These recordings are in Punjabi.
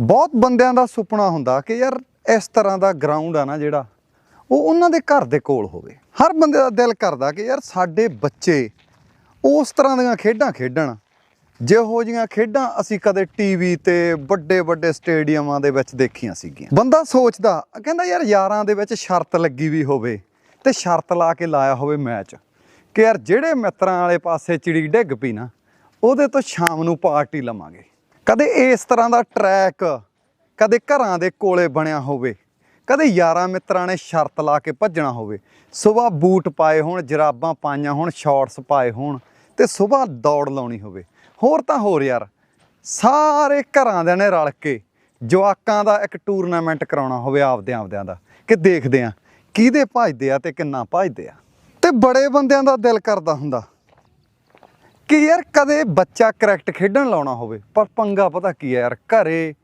ਬਹੁਤ ਬੰਦਿਆਂ ਦਾ ਸੁਪਨਾ ਹੁੰਦਾ ਕਿ ਯਾਰ ਇਸ ਤਰ੍ਹਾਂ ਦਾ ਗਰਾਊਂਡ ਆ ਨਾ ਜਿਹੜਾ, ਉਹ ਉਹਨਾਂ ਦੇ ਘਰ ਦੇ ਕੋਲ ਹੋਵੇ। ਹਰ ਬੰਦੇ ਦਾ ਦਿਲ ਕਰਦਾ ਕਿ ਯਾਰ ਸਾਡੇ ਬੱਚੇ ਉਸ ਤਰ੍ਹਾਂ ਦੀਆਂ ਖੇਡਾਂ ਖੇਡਣ। ਜਿਹੋ ਜਿਹੀਆਂ ਖੇਡਾਂ ਅਸੀਂ ਕਦੇ ਟੀਵੀ ਤੇ ਵੱਡੇ ਵੱਡੇ ਸਟੇਡੀਅਮਾਂ ਦੇ ਵਿੱਚ ਦੇਖੀਆਂ ਸੀਗੀਆਂ। ਬੰਦਾ ਸੋਚਦਾ, ਕਹਿੰਦਾ ਯਾਰ ਯਾਰਾਂ ਦੇ ਵਿੱਚ ਸ਼ਰਤ ਲੱਗੀ ਵੀ ਹੋਵੇ ਤੇ ਸ਼ਰਤ ਲਾ ਕੇ ਲਾਇਆ ਹੋਵੇ ਮੈਚ। ਕਿ ਯਾਰ ਜਿਹੜੇ ਮਿੱਤਰਾਂ ਵਾਲੇ ਪਾਸੇ ਚਿੜੀ ਡਿੱਗ ਪਈ ਨਾ, ਉਹਦੇ ਤੋਂ ਸ਼ਾਮ ਨੂੰ ਪਾਰਟੀ ਲਵਾਂਗੇ। ਕਦੇ ਇਸ ਤਰ੍ਹਾਂ ਦਾ ਟਰੈਕ ਕਦੇ ਘਰਾਂ ਦੇ ਕੋਲੇ ਬਣਿਆ ਹੋਵੇ, ਕਦੇ ਯਾਰਾਂ ਮਿੱਤਰਾਂ ਨੇ ਸ਼ਰਤ ਲਾ ਕੇ ਭੱਜਣਾ ਹੋਵੇ, ਸਵੇਰ ਬੂਟ ਪਾਏ ਹੋਣ, ਜਰਾਬਾਂ ਪਾਈਆਂ ਹੋਣ ਸ਼ਾਰਟਸ ਪਾਏ ਹੋਣ ਤੇ ਸਵੇਰ ਦੌੜ ਲਾਉਣੀ ਹੋਵੇ। ਹੋਰ ਤਾਂ ਹੋਰ ਯਾਰ, ਸਾਰੇ ਘਰਾਂ ਦੇ ਨੇ ਰਲ ਕੇ ਜਵਾਕਾਂ ਦਾ ਇੱਕ ਟੂਰਨਾਮੈਂਟ ਕਰਾਉਣਾ ਹੋਵੇ ਆਪਦੇ ਆਪਦਿਆਂ ਦਾ, ਕਿ ਦੇਖਦੇ ਆ ਕਿਹਦੇ ਭੱਜਦੇ ਆ ਤੇ ਕਿੰਨਾ ਭੱਜਦੇ ਆ। ਤੇ ਬੜੇ ਬੰਦਿਆਂ ਦਾ ਦਿਲ ਕਰਦਾ ਹੁੰਦਾ। ਕਿ ਯਾਰ ਕਦੇ ਬੱਚਾ ਕਰੈਕਟ ਖੇਡਣ ਲਾਉਣਾ ਹੋਵੇ, ਪਰ ਪੰਗਾ ਪਤਾ ਕੀ ਹੈ ਯਾਰ, ਘਰੇ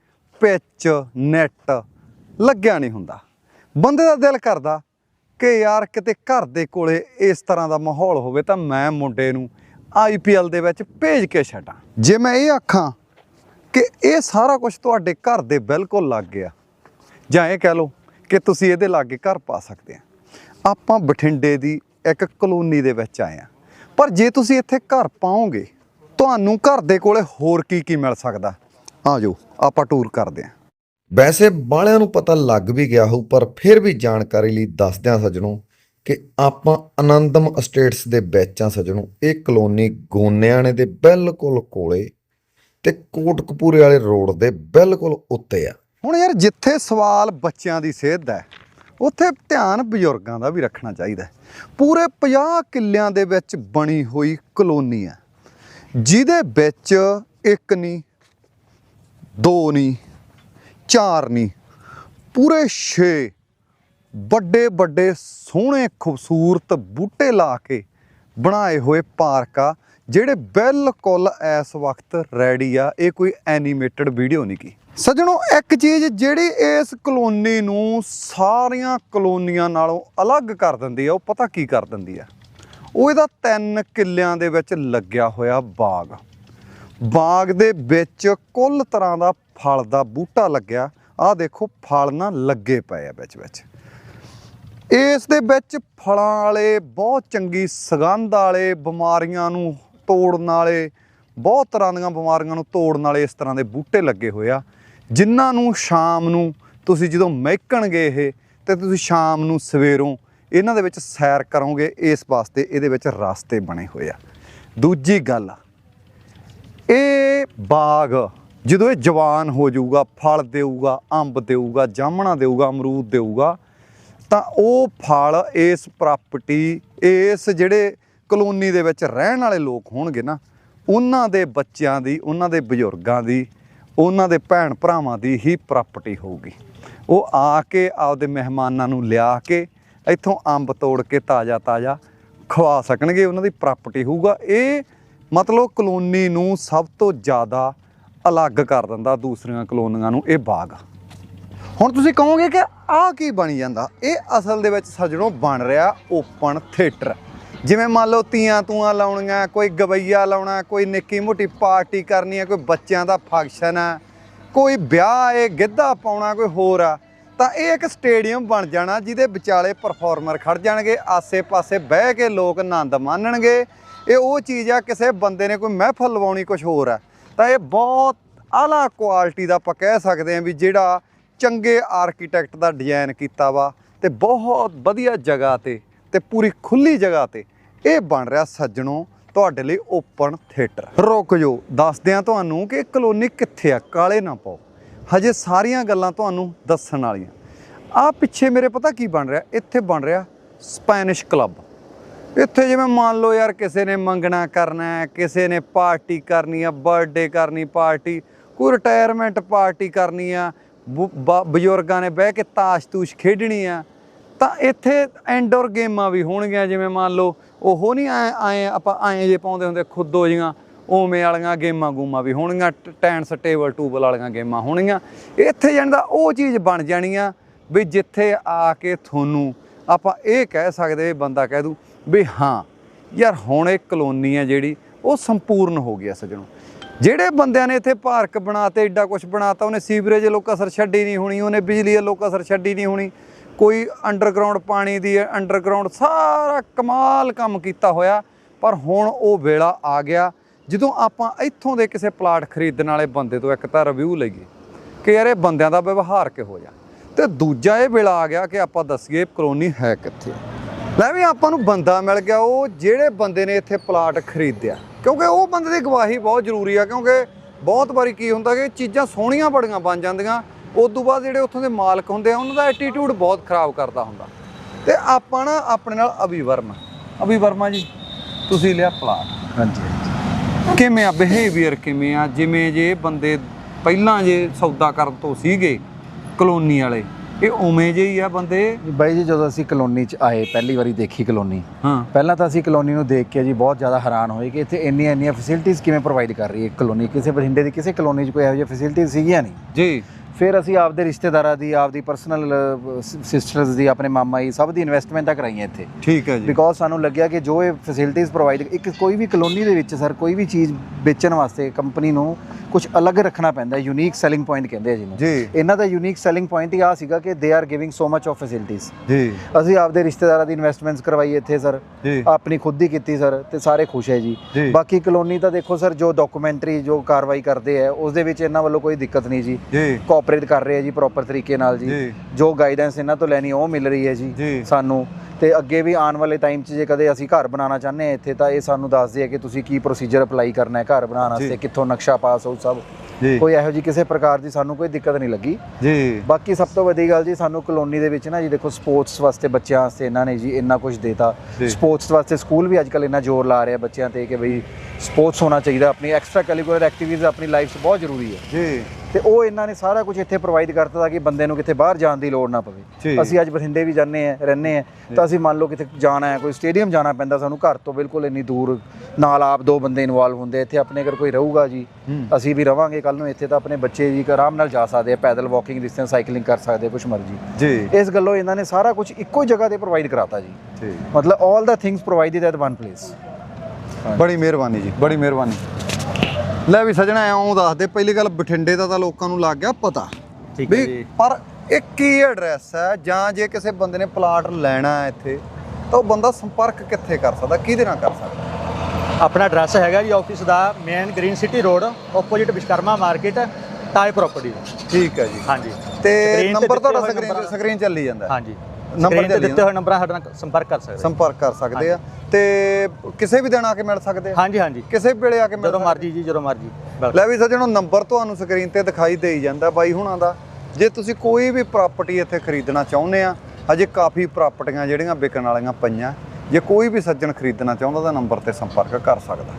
ਪਿੱਚ, ਨੈਟ ਲੱਗਿਆ ਨਹੀਂ ਹੁੰਦਾ। ਬੰਦੇ ਦਾ ਦਿਲ ਕਰਦਾ ਕਿ ਯਾਰ ਕਿਤੇ ਘਰ ਦੇ ਕੋਲੇ ਇਸ ਤਰ੍ਹਾਂ ਦਾ ਮਾਹੌਲ ਹੋਵੇ ਤਾਂ ਮੈਂ ਮੁੰਡੇ ਨੂੰ ਆਈਪੀਐਲ ਦੇ ਵਿੱਚ ਭੇਜ ਕੇ ਛੱਡਾਂ। ਜੇ ਮੈਂ ਇਹ ਆਖਾਂ ਕਿ ਇਹ ਸਾਰਾ ਕੁਝ ਤੁਹਾਡੇ ਘਰ ਦੇ ਬਿਲਕੁਲ ਲੱਗ ਗਿਆ, ਜਾਂ ਇਹ ਕਹਿ ਲਓ ਕਿ ਤੁਸੀਂ ਇਹਦੇ ਲਾਗੇ ਘਰ ਪਾ ਸਕਦੇ ਆ। ਆਪਾਂ ਬਠਿੰਡੇ ਦੀ ਇੱਕ ਕਲੋਨੀ ਦੇ ਵਿੱਚ ਆਏ ਆ। ਪਰ ਜੇ ਤੁਸੀਂ ਇੱਥੇ ਘਰ ਪਾਓਗੇ ਤੁਹਾਨੂੰ ਘਰ ਦੇ ਕੋਲੇ ਹੋਰ ਕੀ ਕੀ ਮਿਲ ਸਕਦਾ? ਆ ਜਾਓ ਆਪਾਂ ਟੂਰ ਕਰਦੇ ਆ ਵੈਸੇ ਬਾਲਿਆਂ ਨੂੰ ਪਤਾ ਲੱਗ ਵੀ ਗਿਆ ਹੋਊ ਪਰ ਫਿਰ ਵੀ ਜਾਣਕਾਰੀ ਲਈ ਦੱਸਦਿਆਂ ਸੱਜਣੋ ਕਿ ਆਪਾਂ ਆਨੰਦਮ ਅਸਟੇਟਸ ਦੇ ਵਿੱਚ ਆ ਸੱਜਣੋ। ਇਹ ਕਲੋਨੀ ਗੋਨਿਆਣੇ ਦੇ ਬਿਲਕੁਲ ਕੋਲੇ ਤੇ ਕੋਟਕਪੂਰੇ ਵਾਲੇ ਰੋਡ ਦੇ ਬਿਲਕੁਲ ਉੱਤੇ ਆ। ਹੁਣ ਯਾਰ ਜਿੱਥੇ ਸਵਾਲ ਬੱਚਿਆਂ ਦੀ ਸਿਹਤ ਦਾ ਹੈ ਉੱਥੇ ਧਿਆਨ ਬਜ਼ੁਰਗਾਂ ਦਾ ਵੀ ਰੱਖਣਾ ਚਾਹੀਦਾ ਪੂਰੇ 50 ਕਿੱਲਿਆਂ ਦੇ ਵਿੱਚ ਬਣੀ ਹੋਈ ਕਲੋਨੀ ਹੈ। ਜਿਹਦੇ ਵਿੱਚ ਇੱਕ ਨਹੀਂ ਦੋ ਨਹੀਂ ਚਾਰ ਨਹੀਂ ਪੂਰੇ 6 ਵੱਡੇ ਵੱਡੇ ਸੋਹਣੇ ਖੂਬਸੂਰਤ ਬੂਟੇ ਲਾ ਕੇ ਬਣਾਏ ਹੋਏ ਪਾਰਕ ਆ, ਜਿਹੜੇ ਬਿਲਕੁਲ ਇਸ ਵਕਤ ਰੈਡੀ ਆ। ਇਹ ਕੋਈ ਐਨੀਮੇਟਡ ਵੀਡੀਓ ਨਹੀਂ ਕੀ। ਸੱਜਣੋ, ਇੱਕ ਚੀਜ਼ ਜਿਹੜੀ ਇਸ ਕਲੋਨੀ ਨੂੰ ਸਾਰੀਆਂ ਕਲੋਨੀਆਂ ਨਾਲੋਂ ਅਲੱਗ ਕਰ ਦਿੰਦੀ ਆ, ਉਹ ਪਤਾ ਕੀ ਕਰ ਦਿੰਦੀ ਆ? ਉਹ ਇਹਦਾ ਤਿੰਨ ਕਿੱਲਿਆਂ ਦੇ ਵਿੱਚ ਲੱਗਿਆ ਹੋਇਆ ਬਾਗ। ਬਾਗ ਦੇ ਵਿੱਚ ਕੁੱਲ ਤਰ੍ਹਾਂ ਦਾ ਫਲ ਦਾ ਬੂਟਾ ਲੱਗਿਆ। ਆਹ ਦੇਖੋ, ਫਲ ਨਾ ਲੱਗੇ ਪਏ ਆ ਵਿੱਚ ਵਿੱਚ। ਇਸ ਦੇ ਵਿੱਚ ਫਲਾਂ ਵਾਲੇ, ਬਹੁਤ ਚੰਗੀ ਸੁਗੰਧ ਵਾਲੇ ਬਿਮਾਰੀਆਂ ਨੂੰ ਤੋੜਨ ਵਾਲੇ, ਬਹੁਤ ਤਰ੍ਹਾਂ ਦੀਆਂ ਬਿਮਾਰੀਆਂ ਨੂੰ ਤੋੜਨ ਵਾਲੇ ਇਸ ਤਰ੍ਹਾਂ ਦੇ ਬੂਟੇ ਲੱਗੇ ਹੋਏ ਆ। ਜਿਨ੍ਹਾਂ ਨੂੰ ਸ਼ਾਮ ਨੂੰ ਤੁਸੀਂ ਜਦੋਂ ਮਹਿਕਣਗੇ ਇਹ, ਤੇ ਤੁਸੀਂ ਸ਼ਾਮ ਨੂੰ ਸਵੇਰੋਂ ਇਹਨਾਂ ਦੇ ਵਿੱਚ ਸੈਰ ਕਰੋਗੇ, ਇਸ ਵਾਸਤੇ ਇਹਦੇ ਵਿੱਚ ਰਸਤੇ ਬਣੇ ਹੋਏ ਆ। ਦੂਜੀ ਗੱਲ, ਇਹ ਬਾਗ ਜਦੋਂ ਇਹ ਜਵਾਨ ਹੋ ਜਾਊਗਾ, ਫਲ ਦੇਊਗਾ, ਅੰਬ ਦੇਊਗਾ, ਜਾਮਣਾ ਦੇਊਗਾ, ਅਮਰੂਦ ਦੇਊਗਾ, ਤਾਂ ਉਹ ਫਲ, ਇਸ ਪ੍ਰਾਪਰਟੀ, ਇਸ ਜਿਹੜੇ ਕਲੋਨੀ ਦੇ ਵਿੱਚ ਰਹਿਣ ਵਾਲੇ ਲੋਕ ਹੋਣਗੇ ਨਾ, ਉਹਨਾਂ ਦੇ ਬੱਚਿਆਂ ਦੀ, ਉਹਨਾਂ ਦੇ ਬਜ਼ੁਰਗਾਂ ਦੀ ਉਹਨਾਂ ਦੇ ਭੈਣ ਭਰਾਵਾਂ ਦੀ ਹੀ ਪ੍ਰਾਪਰਟੀ ਹੋਊਗੀ। ਉਹ ਆ ਕੇ ਆਪਦੇ ਮਹਿਮਾਨਾਂ ਨੂੰ ਲਿਆ ਕੇ ਇੱਥੋਂ ਅੰਬ ਤੋੜ ਕੇ ਤਾਜ਼ਾ ਤਾਜ਼ਾ ਖਵਾ ਸਕਣਗੇ, ਉਹਨਾਂ ਦੀ ਪ੍ਰਾਪਰਟੀ ਹੋਊਗਾ। ਇਹ ਮਤਲਬ ਕਲੋਨੀ ਨੂੰ ਸਭ ਤੋਂ ਜ਼ਿਆਦਾ ਅਲੱਗ ਕਰ ਦਿੰਦਾ ਦੂਸਰੀਆਂ ਕਲੋਨੀਆਂ ਨੂੰ ਇਹ ਬਾਗ। ਹੁਣ ਤੁਸੀਂ ਕਹੋਗੇ ਕਿ ਆਹ ਕੀ ਬਣੀ ਜਾਂਦਾ? ਇਹ ਅਸਲ ਦੇ ਵਿੱਚ ਸੱਜਣੋਂ ਬਣ ਰਿਹਾ ਓਪਨ ਥੀਏਟਰ। ਜਿਵੇਂ ਮੰਨ ਲਓ ਤੀਆਂ ਤੂਆਂ ਲਾਉਣੀਆਂ, ਕੋਈ ਗਵਈਆ ਲਾਉਣਾ, ਕੋਈ ਨਿੱਕੀ ਮੋਟੀ ਪਾਰਟੀ ਕਰਨੀ ਹੈ ਕੋਈ ਬੱਚਿਆਂ ਦਾ ਫੰਕਸ਼ਨ ਹੈ ਕੋਈ ਵਿਆਹ ਹੈ ਗਿੱਧਾ ਪਾਉਣਾ, ਕੋਈ ਹੋਰ ਆ, ਤਾਂ ਇਹ ਇੱਕ ਸਟੇਡੀਅਮ ਬਣ ਜਾਣਾ ਜਿਹਦੇ ਵਿਚਾਲੇ ਪਰਫਾਰਮਰ ਖੜ ਜਾਣਗੇ, ਆਸੇ-ਪਾਸੇ ਬਹਿ ਕੇ ਲੋਕ ਆਨੰਦ ਮਾਣਨਗੇ। ਇਹ ਉਹ ਚੀਜ਼ ਆ, ਕਿਸੇ ਬੰਦੇ ਨੇ ਕੋਈ ਮਹਿਫਲ ਲਵਾਉਣੀ ਕੁਝ ਹੋਰ ਆ। ਤਾਂ ਇਹ ਬਹੁਤ ਆਲਾ ਕੁਆਲਿਟੀ ਦਾ ਆਪਾਂ ਕਹਿ ਸਕਦੇ ਹਾਂ ਵੀ ਜਿਹੜਾ ਚੰਗੇ ਆਰਕੀਟੈਕਟ ਦਾ ਡਿਜ਼ਾਈਨ ਕੀਤਾ ਵਾ ਤੇ ਬਹੁਤ ਵਧੀਆ ਜਗ੍ਹਾ ਤੇ ਤੇ ਪੂਰੀ ਖੁੱਲੀ ਜਗ੍ਹਾ ਤੇ ਇਹ ਬਣ ਰਿਹਾ ਸੱਜਣੋ ਤੁਹਾਡੇ ਲਈ ਓਪਨ ਥੀਏਟਰ। ਰੁਕ ਜੋ ਦੱਸਦੇ ਆ ਤੁਹਾਨੂੰ ਕਿ ਕਲੋਨੀ ਕਿੱਥੇ ਆ, ਕਾਲੇ ਨਾ ਪਾਓ। ਹਜੇ ਸਾਰੀਆਂ ਗੱਲਾਂ ਤੁਹਾਨੂੰ ਦੱਸਣ ਵਾਲੀਆਂ। ਆ ਪਿੱਛੇ ਮੇਰੇ ਪਤਾ ਕੀ ਬਣ ਰਿਹਾ? ਇੱਥੇ ਬਣ ਰਿਹਾ ਸਪੈਨਿਸ਼ ਕਲੱਬ। ਇੱਥੇ ਜਿਵੇਂ ਮੰਨ ਲਓ ਯਾਰ ਕਿਸੇ ਨੇ ਮੰਗਣਾ ਕਰਨਾ ਹੈ, ਕਿਸੇ ਨੇ ਪਾਰਟੀ ਕਰਨੀ ਆ, ਬਰਥਡੇ ਕਰਨੀ, ਪਾਰਟੀ, ਕੋਈ ਰਿਟਾਇਰਮੈਂਟ ਪਾਰਟੀ ਕਰਨੀ ਆ, ਬੁ- ਬਜ਼ੁਰਗਾਂ ਨੇ ਬਹਿ ਕੇ ਤਾਸ਼ ਤੂਸ਼ ਖੇਡਣੀ ਆ। ਤਾਂ ਇੱਥੇ ਇਨਡੋਰ ਗੇਮਾਂ ਵੀ ਹੋਣਗੀਆਂ, ਜਿਵੇਂ ਮੰਨ ਲਓ ਉਹ ਨਹੀਂ ਆਏ ਆਏ ਆਪਾਂ ਆਏ ਜੇ ਪਾਉਂਦੇ ਹੁੰਦੇ ਖੁੱਦੋ ਜੀਆਂ ਓਵੇਂ ਵਾਲੀਆਂ ਗੇਮਾਂ ਗੂਮਾਂ ਵੀ ਹੋਣਗੀਆਂ, ਟੈਨਸ ਟੇਬਲ ਟੂਬਲ ਵਾਲੀਆਂ ਗੇਮਾਂ ਹੋਣਗੀਆਂ। ਇੱਥੇ ਜਾਣ ਦਾ ਉਹ ਚੀਜ਼ ਬਣ ਜਾਣੀ ਆ ਵੀ ਜਿੱਥੇ ਆ ਕੇ ਤੁਹਾਨੂੰ ਆਪਾਂ ਇਹ ਕਹਿ ਸਕਦੇ ਇਹ ਬੰਦਾ ਕਹਿ ਦੂ ਵੀ ਹਾਂ, ਯਾਰ ਹੁਣ ਇਹ ਕਲੋਨੀ ਆ ਜਿਹੜੀ, ਉਹ ਸੰਪੂਰਨ ਹੋ ਗਿਆ ਸੱਜਣੋ। ਜਿਹੜੇ ਬੰਦਿਆਂ ਨੇ ਇੱਥੇ ਪਾਰਕ ਬਣਾਤੇ, ਏਡਾ ਕੁਝ ਬਣਾਤਾ, ਉਹਨੇ ਸੀਵਰੇਜ ਲੋਕਾਂ ਸਰ ਛੱਡੀ ਨਹੀਂ ਹੋਣੀ, ਉਹਨੇ ਬਿਜਲੀ ਲੋਕਾਂ ਸਰ ਛੱਡੀ ਨਹੀਂ ਹੋਣੀ। ਕੋਈ ਅੰਡਰਗਰਾਉਂਡ ਪਾਣੀ ਦੀ ਅੰਡਰਗਰਾਉਂਡ ਸਾਰਾ ਕਮਾਲ ਕੰਮ ਕੀਤਾ ਹੋਇਆ, ਪਰ ਹੁਣ ਉਹ ਵੇਲਾ ਆ ਗਿਆ, ਜਦੋਂ ਆਪਾਂ ਇੱਥੋਂ ਦੇ ਕਿਸੇ ਪਲਾਟ ਖਰੀਦਣ ਵਾਲੇ ਬੰਦੇ ਤੋਂ ਇੱਕ ਤਾਂ ਰਿਵਿਊ ਲਈਏ ਕਿ ਯਾਰ ਇਹ ਬੰਦਿਆਂ ਦਾ ਵਿਵਹਾਰ ਕਿਹੋ ਜਿਹਾ। ਤੇ ਦੂਜਾ ਇਹ ਵੇਲਾ ਆ ਗਿਆ ਕਿ ਆਪਾਂ ਦੱਸੀਏ ਕਲੋਨੀ ਹੈ ਕਿੱਥੇ। ਲੈ ਵੀ ਆਪਾਂ ਨੂੰ ਬੰਦਾ ਮਿਲ ਗਿਆ, ਉਹ ਜਿਹੜੇ ਬੰਦੇ ਨੇ ਇੱਥੇ ਪਲਾਟ ਖਰੀਦਿਆ, ਕਿਉਂਕਿ ਉਹ ਬੰਦੇ ਦੀ ਗਵਾਹੀ ਬਹੁਤ ਜ਼ਰੂਰੀ ਆ, ਕਿਉਂਕਿ ਬਹੁਤ ਵਾਰੀ ਕੀ ਹੁੰਦਾ ਕਿ ਚੀਜ਼ਾਂ ਸੋਹਣੀਆਂ ਬੜੀਆਂ ਬਣ ਜਾਂਦੀਆਂ ਉਸ ਤੋਂ ਬਾਅਦ ਜਿਹੜੇ ਉੱਥੋਂ ਦੇ ਮਾਲਕ ਹੁੰਦੇ ਆ ਉਹਨਾਂ ਦਾ ਐਟੀਟਿਊਡ ਬਹੁਤ ਖਰਾਬ ਕਰਦਾ ਹੁੰਦਾ। ਤੇ ਆਪਾਂ ਨਾ ਆਪਣੇ ਨਾਲ ਅਭੀ ਵਰਮਾ ਅਭੀ ਵਰਮਾ ਜੀ ਤੁਸੀਂ ਲਿਆ ਪਲਾਟ। ਹਾਂਜੀ ਕਿਵੇਂ ਆ? ਬਿਹੇਵੀਅਰ ਕਿਵੇਂ ਆ? ਜਿਵੇਂ ਜੇ ਬੰਦੇ ਪਹਿਲਾਂ ਜੇ ਸੌਦਾ ਕਰਨ ਤੋਂ ਸੀਗੇ ਕਲੋਨੀ ਵਾਲੇ ਇਹ ਉਵੇਂ ਜਿਹੇ ਹੀ ਆ ਬੰਦੇ? ਬਾਈ ਜੀ ਜਦੋਂ ਅਸੀਂ ਕਲੋਨੀ ਚ ਆਏ ਪਹਿਲੀ ਵਾਰੀ ਦੇਖੀ ਕਲੋਨੀ। ਹਾਂ। ਪਹਿਲਾਂ ਤਾਂ ਅਸੀਂ ਕਲੋਨੀ ਨੂੰ ਦੇਖ ਕੇ ਜੀ ਬਹੁਤ ਜ਼ਿਆਦਾ ਹੈਰਾਨ ਹੋਏ ਕਿ ਇੱਥੇ ਇੰਨੀਆਂ ਇੰਨੀਆਂ ਫੈਸਿਲਿਟੀਆਂ ਕਿਵੇਂ ਪ੍ਰੋਵਾਈਡ ਕਰ ਰਹੀ ਹੈ ਕਲੋਨੀ? ਕਿਸੇ ਬਠਿੰਡੇ ਦੀ ਕਿਸੇ ਕਲੋਨੀ 'ਚ ਕੋਈ ਇਹੋ ਜਿਹੀ ਫੈਸਿਲਿਟੀਆਂ ਸੀਗੀਆਂ ਨਹੀਂ? ਜੀ। ਫਿਰ ਅਸੀਂ ਆਪਦੇ ਰਿਸ਼ਤੇਦਾਰਾਂ ਦੀ ਆਪਦੀ ਪਰਸਨਲ ਸਿਸਟਰਸ ਦੀ ਆਪਣੇ ਮਾਮਾ ਜੀ ਸਭ ਦੀ ਇਨਵੈਸਟਮੈਂਟਾਂ ਕਰਾਈਆਂ ਇੱਥੇ। ਠੀਕ ਹੈ ਜੀ। ਬਿਕੋਜ਼ ਸਾਨੂੰ ਲੱਗਿਆ ਕਿ ਜੋ ਇਹ ਫੈਸਿਲਿਟੀਆਂ ਪ੍ਰੋਵਾਈਡ ਇੱਕ ਕੋਈ ਵੀ ਕਲੋਨੀ ਦੇ ਵਿੱਚ ਸਰ ਕੋਈ ਵੀ ਚੀਜ਼ ਵੇਚਣ ਵਾਸਤੇ ਕੰਪਨੀ ਨੂੰ ਕੁਝ ਅਲੱਗ ਰੱਖਣਾ ਪੈਂਦਾ ਯੂਨੀਕ ਸੈਲਿੰਗ ਪੁਆਇੰਟ ਕਹਿੰਦੇ ਆ ਜਿਹਨੂੰ। ਜੀ। ਇਹਨਾਂ ਦਾ ਯੂਨੀਕ ਸੈਲਿੰਗ ਪੁਆਇੰਟ ਹੀ ਆ ਸੀਗਾ ਕਿ they are giving so much of facilities ਜੀ। ਅਸੀਂ ਆਪਦੇ ਰਿਸ਼ਤੇਦਾਰਾਂ ਦੀ ਇਨਵੈਸਟਮੈਂਟਸ ਕਰਵਾਈ ਇੱਥੇ ਸਰ ਆਪਣੀ ਖੁਦ ਦੀ ਕੀਤੀ ਸਰ ਤੇ ਸਾਰੇ ਖੁਸ਼ ਹੈ ਜੀ। ਬਾਕੀ ਕਲੋਨੀ ਤਾਂ ਦੇਖੋ ਸਰ ਜੋ ਡਾਕੂਮੈਂਟਰੀ ਜੋ ਕਾਰਵਾਈ ਕਰਦੇ ਆ ਉਸ ਦੇ ਵਿੱਚ ਇਹਨਾਂ ਵੱਲੋਂ ਕੋਈ ਦਿੱਕਤ ਨਹੀਂ ਜੀ। ਕੋਆਪਰੇਟ ਕਰ ਰਹੇ ਆ ਜੀ ਪ੍ਰੋਪਰ ਤਰੀਕੇ ਨਾਲ ਜੀ। ਜੀ। ਗਾਈਡੈਂਸ ਇਹਨਾਂ ਤੋਂ ਲੈਣੀ ਉਹ ਮਿਲ ਰਹੀ ਹੈ ਜੀ। ਸਾਨੂੰ। ਤੇ ਅੱਗੇ ਵੀ ਆਉਣ ਵਾਲੇ ਟਾਈਮ 'ਚ ਜੇ ਕਦੇ ਅਸੀਂ ਘਰ ਬਣਾਉਣਾ ਚਾਹੁੰਦੇ ਆ ਇੱਥੇ ਤਾਂ ਇਹ ਸਾਨੂੰ ਦੱਸਦੇ ਆ ਕਿ ਤੁਸੀਂ ਕੀ ਪ੍ਰੋਸੀਜਰ ਅਪਲਾਈ ਕਰਨਾ ਹੈ ਘਰ ਬਣਾਉਣ। ਵਾਸਤੇ ਕਿੱਥੋਂ ਨਕਸ਼ਾ ਪਾਸ ਹੋਊ ਸਭ। ਕੋਈ ਇਹੋ ਜੀ ਕਿਸੇ ਪ੍ਰਕਾਰ ਦੀ ਸਾਨੂੰ ਕੋਈ ਦਿੱਕਤ ਨਹੀਂ ਲੱਗੀ। ਜੀ। ਬਾਕੀ ਸਭ ਤੋਂ ਵੱਡੀ ਗੱਲ ਜੀ ਸਾਨੂੰ ਕਲੋਨੀ ਦੇ ਵਿੱਚ ਨਾ ਜੀ ਦੇਖੋ ਸਪੋਰਟਸ ਵਾਸਤੇ ਬੱਚਿਆਂ ਵਾਸਤੇ ਇਹਨਾਂ ਨੇ ਜੀ ਇੰਨਾ ਕੁਝ ਦੇਤਾ। ਸਪੋਰਟਸ ਵਾਸਤੇ ਸਕੂਲ ਵੀ ਅੱਜਕੱਲ ਇੰਨਾ ਜ਼ੋਰ ਲਾ ਰਿਹਾ ਬੱਚਿਆਂ ਤੇ ਕਿ ਬਈ ਸਪੋਰਟਸ ਹੋਣਾ ਚਾਹੀਦਾ ਆਪਣੀ ਐਕਸਟਰਾ ਕਰਿਕੂਲਰ ਐਕਟੀਵਿਟੀਜ਼ ਆਪਣੀ ਲਾਈਫ 'ਚ ਬਹੁਤ ਜ਼ਰੂਰੀ ਹੈ। ਜੀ। ਤੇ ਉਹ ਇਹਨਾਂ ਨੇ ਸਾਰਾ ਕੁਝ ਇੱਥੇ ਪ੍ਰੋਵਾਈਡ ਕਰਤਾ ਤਾਂ ਕਿ ਬੰਦੇ ਨੂੰ ਕਿਤੇ ਬਾਹਰ ਜਾਣ ਦੀ ਲੋੜ ਨਾ। ਪਵੇ। ਅਸੀਂ ਅੱਜ ਬਠਿੰਡੇ ਵੀ ਜਾਂਦੇ ਆ ਰਹਿੰਦੇ ਆ ਤਾਂ ਅਸੀਂ ਮੰਨ ਲਓ ਕਿਤੇ ਜਾਣਾ ਹੈ ਕੋਈ ਸਟੇਡੀਅਮ ਜਾਣਾ ਪੈਂਦਾ ਸਾਨੂੰ ਘਰ ਤੋਂ ਬਿਲਕੁਲ ਇੰਨੀ ਦੂਰ ਨਾਲ ਆਪ ਦੋ ਬੰਦੇ ਇਨਵੋਲਵ ਹੁੰਦੇ ਇੱਥੇ ਆਪਣੇ ਅਗਰ ਕੋਈ ਰਹੂਗਾ ਜੀ। ਅਸੀਂ ਵੀ ਰਵਾਂਗੇ ਕੱਲ ਨੂੰ ਇੱਥੇ ਤਾਂ ਆਪਣੇ ਬੱਚੇ ਜੀ ਆਰਾਮ ਨਾਲ ਜਾ ਸਕਦੇ ਆ ਪੈਦਲ ਵਾਕਿੰਗ ਡਿਸਟੈਂਸ ਸਾਈਕਲਿੰਗ ਕਰ ਸਕਦੇ ਕੁਛ ਮਰਜ਼ੀ। ਜੀ। ਇਸ ਗੱਲੋਂ ਇਹਨਾਂ ਨੇ ਸਾਰਾ ਕੁਝ ਇੱਕੋ ਜਗ੍ਹਾ ਤੇ ਪ੍ਰੋਵਾਈਡ ਕਰਾਤਾ ਜੀ। ਮਤਲਬ 올 the things provided at one place ਬੜੀ ਮਿਹਰਬਾਨੀ ਜੀ ਬੜੀ ਮਿਹਰਬਾਨੀ। ਲੈ ਵੀ ਸਜਣਾ ਐਂ ਦੱਸ ਦੇ ਪਹਿਲੀ ਗੱਲ ਬਠਿੰਡੇ ਦਾ ਤਾਂ ਲੋਕਾਂ ਨੂੰ ਲੱਗ ਗਿਆ ਪਤਾ ਠੀਕ ਹੈ ਜੀ। ਪਰ ਇਹ ਕੀ ਐਡਰੈਸ ਹੈ ਜਾਂ ਜੇ ਕਿਸੇ ਬੰਦੇ ਨੇ ਪਲਾਟ ਲੈਣਾ ਹੈ ਇੱਥੇ ਤਾਂ ਉਹ ਬੰਦਾ ਸੰਪਰਕ ਕਿੱਥੇ ਕਰ ਸਕਦਾ ਕਿਹਦੇ ਨਾਲ ਕਰ ਸਕਦਾ? ਆਪਣਾ ਐਡਰੈਸ ਹੈਗਾ ਜੀ ਆਫਿਸ ਦਾ main green city road opposite Vishkarma market ਟਾਈ ਪ੍ਰਾਪਰਟੀ ਠੀਕ ਹੈ ਜੀ। ਹਾਂਜੀ। ਤੇ ਨੰਬਰ ਤੁਹਾਡਾ ਸਕਰੀਨ ਸਕਰੀਨ ਚੱਲੀ ਜਾਂਦਾ। ਹਾਂਜੀ। ਨੰਬਰ ਤੇ ਦਿੱਤੇ ਹੋਏ ਨੰਬਰਾਂ ਸਾਡੇ ਨਾਲ ਸੰਪਰਕ ਕਰ ਸਕਦੇ ਸੰਪਰਕ ਕਰ ਸਕਦੇ ਆ। ਤੇ ਕਿਸੇ ਵੀ ਦਿਨ ਆ ਕੇ ਮਿਲ ਸਕਦੇ ਆ? ਹਾਂਜੀ ਹਾਂਜੀ। ਕਿਸੇ ਵੀ ਵੇਲੇ ਆ ਕੇ ਮਿਲ ਜਦੋਂ ਮਰਜ਼ੀ ਜੀ ਜਦੋਂ ਮਰਜ਼ੀ। ਲੈ ਵੀ ਸੱਜਣੋ ਨੰਬਰ ਤੁਹਾਨੂੰ ਸਕਰੀਨ ਤੇ ਦਿਖਾਈ ਦੇਈ ਜਾਂਦਾ ਬਾਈ ਹੁਣਾਂ ਦਾ ਜੇ ਤੁਸੀਂ ਕੋਈ ਵੀ ਪ੍ਰਾਪਰਟੀ ਇੱਥੇ ਖਰੀਦਣਾ ਚਾਹੁੰਦੇ ਆ ਹਜੇ ਕਾਫੀ ਪ੍ਰਾਪਰਟੀਆਂ ਜਿਹੜੀਆਂ ਵਿਕਣ ਵਾਲੀਆਂ ਪਈਆਂ ਜੇ ਕੋਈ ਵੀ ਸੱਜਣ ਖਰੀਦਣਾ ਚਾਹੁੰਦਾ ਤਾਂ ਨੰਬਰ ਤੇ ਸੰਪਰਕ ਕਰ ਸਕਦਾ।